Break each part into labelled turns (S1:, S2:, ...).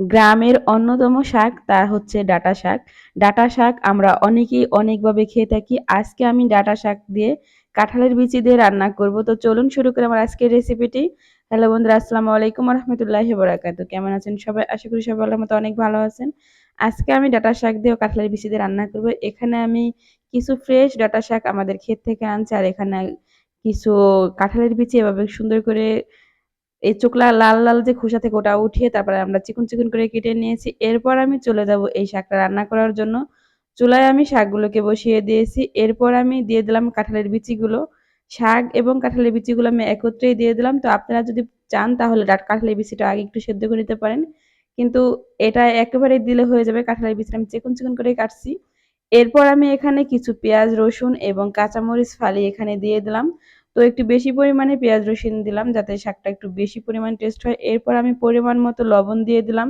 S1: গ্রামের অন্যতম শাক তা হচ্ছে ডাটা শাক। ডাটা শাক আমরা অনেকেই অনেকভাবে খেয়ে থাকি। আজকে আমি ডাঁটা শাক দিয়ে কাঁঠালের বিচি দিয়ে রান্না করব। তো চলুন শুরু করে আমার আজকের রেসিপিটি হ্যালো বন্ধুরা, আসসালামু আলাইকুম রহমতুল্লাহি বরাকাতু কেমন আছেন সবাই? আশা করি সবাই আল্লাহর মতো অনেক ভালো আছেন। আজকে আমি ডাঁটা শাক দিয়ে কাঁঠালের বিচি দিয়ে রান্না করব। এখানে আমি কিছু ফ্রেশ ডাটা শাক আমাদের ক্ষেত থেকে আনছি। আর এখানে কিছু কাঁঠালের বিচি এভাবে সুন্দর করে এই চোকলা লাল লাল যে খোসা থেকে ওটা উঠিয়ে তারপরে আমরা চিকন চিকন করে কেটে নিয়েছি। এরপর আমি চলে যাব এই শাকটা রান্না করার জন্য। চুলায় আমি শাকগুলোকে বসিয়ে দিয়েছি। এরপর আমি দিয়ে দিলাম কাঁঠালের বিচিগুলো। শাক এবং কাঁঠালের বিচিগুলো আমি একত্রেই দিয়ে দিলাম। তো আপনারা যদি চান তাহলে ডাট কাঁঠালের বিচিটা আগে একটু সেদ্ধ করে নিতে পারেন। কিন্তু এটা একেবারে দিলে হয়ে যাবে। কাঁঠালের বিচিটা আমি চিকন চিকন করে কাটছি। এরপর আমি এখানে কিছু পেঁয়াজ, রসুন এবং কাঁচামরিচ ফালি এখানে দিয়ে দিলাম। তো একটু বেশি পরিমাণে পেঁয়াজ রসুন দিলাম যাতে শাকটা একটু বেশি পরিমাণ টেস্ট হয়। এরপর আমি পরিমাণ মতো লবণ দিয়ে দিলাম।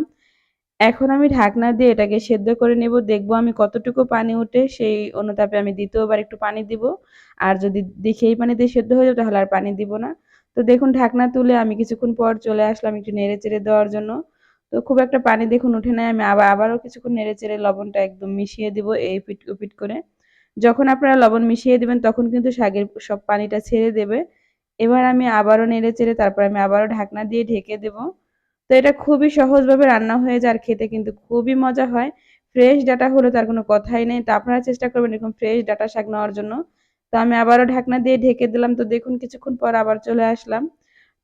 S1: এখন আমি ঢাকনা দিয়ে এটাকে সেদ্ধ করে নেব। দেখব আমি কতটুকু পানি উঠে, সেই অনুতাপে আমি দ্বিতীয়বার একটু পানি দিব। আর যদি দেখি এই পানি দিয়ে সেদ্ধ হয়ে যাবে, তাহলে আর পানি দিব না। তো দেখুন, ঢাকনা তুলে আমি কিছুক্ষণ পর চলে আসলাম একটু নেড়ে চেড়ে দেওয়ার জন্য। তো খুব একটা পানি দেখুন উঠে নেয় আমি আবার, আবারও কিছুক্ষণ নেড়ে চেড়ে লবণটা একদম মিশিয়ে দিব এই পিট উপিট করে। যখন আপনারা লবণ মিশিয়ে দেবেন, তখন কিন্তু শাকের সব পানিটা ছেড়ে দেবে। এবার আমি আবারও নেড়ে চেড়ে তারপর আমি আবারও ঢাকনা দিয়ে ঢেকে দেব। তো এটা খুবই সহজভাবে রান্না হয়ে যায় আর খেতে কিন্তু খুবই মজা হয়। ফ্রেশ ডাটা হলে তার কোনো কথাই নেই। তো আপনারা চেষ্টা করবেন এরকম ফ্রেশ ডাটা শাক নেওয়ার জন্য। তো আমি আবারও ঢাকনা দিয়ে ঢেকে দিলাম। তো দেখুন কিছুক্ষণ পর আবার চলে আসলাম।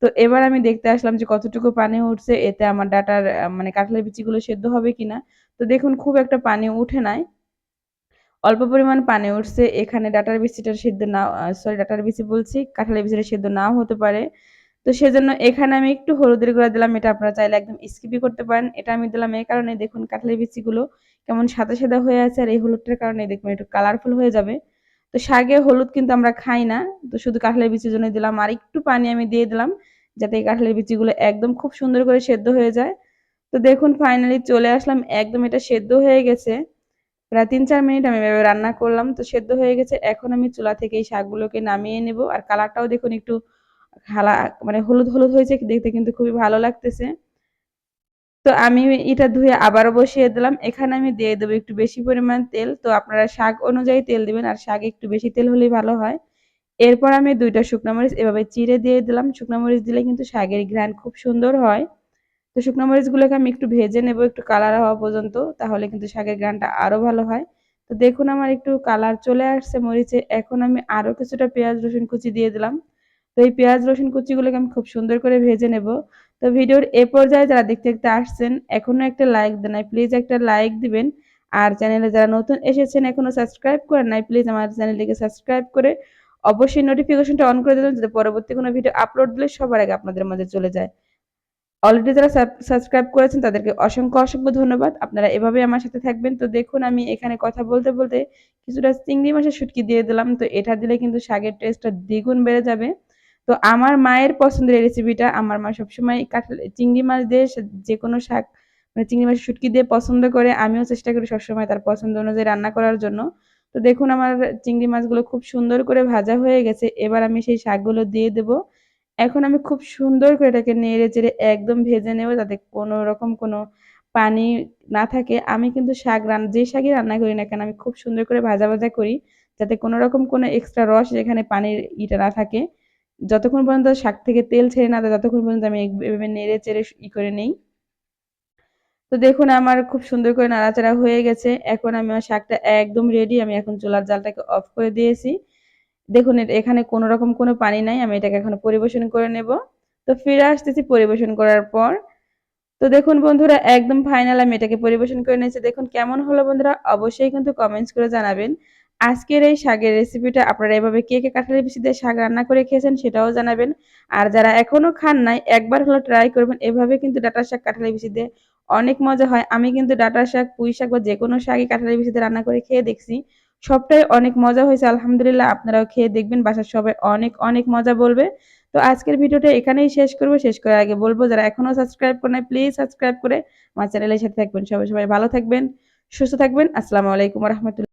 S1: তো এবার আমি দেখতে আসলাম যে কতটুকু পানি উঠছে। এতে আমার ডাটার মানে কাঁঠালের বিচিগুলো সেদ্ধ হবে কিনা। তো দেখুন খুব একটা পানি উঠে নাই। অল্প পরিমাণ পানি উঠছে, এখানে ডাটার বিচিটা সেদ্ধ না সরি ডাটার বিচি বলছি, কাঁঠালের বিচিটা সেদ্ধ নাও হতে পারে। তো সেজন্য এখানে আমি একটু হলুদের গুঁড়া দিলাম, এটা আপনারা চাইলে একদম স্কিপি করতে পারেন, এটা আমি দিলাম এই কারণে দেখুন, কাঁঠালের বিচিগুলো কেমন সাদা সাদা হয়ে আছে আর এই হলুদটার কারণে দেখুন একটু কালারফুল হয়ে যাবে। তো শাকে হলুদ কিন্তু আমরা খাই না, তো শুধু কাঁঠালের বিচির জন্য দিলাম। আর একটু পানি আমি দিয়ে দিলাম, যাতে এই কাঁঠালের বিচিগুলো একদম খুব সুন্দর করে সেদ্ধ হয়ে যায়। তো দেখুন ফাইনালি চলে আসলাম, একদম এটা সেদ্ধ হয়ে গেছে। প্রায় তিন চার মিনিট আমি এভাবে রান্না করলাম, তো সেদ্ধ হয়ে গেছে। এখন আমি চুলা থেকে এই শাকগুলোকে নামিয়ে নেব। আর কালারটাও দেখুন একটু হালা মানে হলুদ হলুদ হয়েছে, দেখতে কিন্তু খুবই ভালো লাগতেছে। তো আমি এটা ধুয়ে আবারও বসিয়ে দিলাম। এখানে আমি দিয়ে দেবো একটু বেশি পরিমাণ তেল। তো আপনারা শাক অনুযায়ী তেল দিবেন, আর শাক একটু বেশি তেল হলেই ভালো হয়। এরপর আমি দুইটা শুকনো মরিচ এভাবে চিড়ে দিয়ে দিলাম। শুকনো মরিচ দিলে কিন্তু শাকের ঘ্রাণ খুব সুন্দর হয়। তো শুকনো মরিচগুলোকে আমি একটু ভেজে নেব, একটু কালার হওয়া পর্যন্ত, তাহলে কিন্তু শাকের গ্রানটা আরও ভালো হয়। তো দেখুন আমার একটু কালার চলে আসছে মরিচে, এখন আমি আরও কিছুটা পেঁয়াজ, রসুন কুচি দিয়ে দিলাম। তো এই পেঁয়াজ, রসুন কুচিগুলোকে আমি খুব সুন্দর করে ভেজে নেব। তো ভিডিওর এ পর্যায়ে যারা দেখতে দেখতে আসছেন এখনও একটা লাইক দেন প্লিজ একটা লাইক দিবেন। আর চ্যানেলে যারা নতুন এসেছেন এখনও সাবস্ক্রাইব করেন নাই প্লিজ আমার চ্যানেলটিকে সাবস্ক্রাইব করে অবশ্যই নোটিফিকেশনটা অন করে দেবেন, যাতে পরবর্তী কোনো ভিডিও আপলোড দিলে সবার আগে আপনাদের মাঝে চলে যায়। অলরেডি যারা সাবস্ক্রাইব করেছেন, তাদেরকে অসংখ্য অসংখ্য ধন্যবাদ। আপনারা এভাবে আমার সাথে থাকবেন। তো দেখুন, আমি এখানে কথা বলতে বলতে কিছুটা চিংড়ি মাছের শুটকি দিয়ে দিলাম। তো এটা দিলে কিন্তু শাকের টেস্টটা দ্বিগুণ বেড়ে যাবে। তো আমার মায়ের পছন্দের এই রেসিপিটা আমার মা সবসময় কাঁঠাল, চিংড়ি মাছ দিয়ে যে কোনো শাক মানে চিংড়ি মাছের শুটকি দিয়ে পছন্দ করে। আমিও চেষ্টা করি সবসময় তার পছন্দ অনুযায়ী রান্না করার জন্য। তো দেখুন, আমার চিংড়ি মাছগুলো খুব সুন্দর করে ভাজা হয়ে গেছে। এবার আমি সেই শাকগুলো দিয়ে দেবো। এখন আমি খুব সুন্দর করে এটাকে নেড়ে চেড়ে একদম ভেজে নেব যাতে কোনো রকম কোনো পানি না থাকে। আমি কিন্তু শাক রান, যে শাকই রান্না করি না কেন, আমি খুব সুন্দর করে ভাজা ভাজা করি যাতে কোনো রকম কোনো এক্সট্রা রস যেখানে পানির ইটা না থাকে। যতক্ষণ পর্যন্ত শাক থেকে তেল ছেড়ে না দেয় ততক্ষণ পর্যন্ত আমি এভাবে নেড়ে চেড়ে ই করে নেই। তো দেখুন আমার খুব সুন্দর করে নাড়াচাড়া হয়ে গেছে। এখন আমি আমার শাকটা একদম রেডি আমি এখন চুলার জালটাকে অফ করে দিয়েছি। দেখুন এখানে কোনো রকম কোনো পানি নাই, আমি এটাকে এখন পরিবেশন করে নেব। তো ফিরে আসতেছি পরিবেশন করার পর। তো দেখুন বন্ধুরা, একদম ফাইনাল আমি এটাকে পরিবেশন করে নিয়েছি। দেখুন কেমন হলো বন্ধুরা, অবশ্যই কিন্তু কমেন্টস করে জানাবেন। আজকের এই শাকের রেসিপিটা আপনারা এভাবে কে কে কাঁঠালের বেশি দিয়ে শাক রান্না করে খেয়েছেন সেটাও জানাবেন। আর যারা এখনও খান নাই, একবার হলো ট্রাই করবেন। এভাবে কিন্তু ডাটা শাক কাঁঠালের বেশি দিয়ে অনেক মজা হয়। আমি কিন্তু ডাটা শাক, পুঁই শাক বা যে কোনো শাকই কাঁঠালের বেশি দিয়ে রান্না করে খেয়ে দেখছি। সবটাই অনেক মজা হয়েছে, আলহামদুলিল্লাহ। আপনারাও খেয়ে দেখবেন, বাসার সবাই অনেক অনেক মজা বলবে। তো আজকের ভিডিওটা এখানেই শেষ করব, শেষ করার আগে বলব, যারা এখনও সাবস্ক্রাইব করে নাই, প্লিজ সাবস্ক্রাইব করে আমার চ্যানেলের সাথে থাকবেন। সবাই সবাই ভালো থাকবেন, সুস্থ থাকবেন। আসসালামু আলাইকুম রহমতুল্লাহ।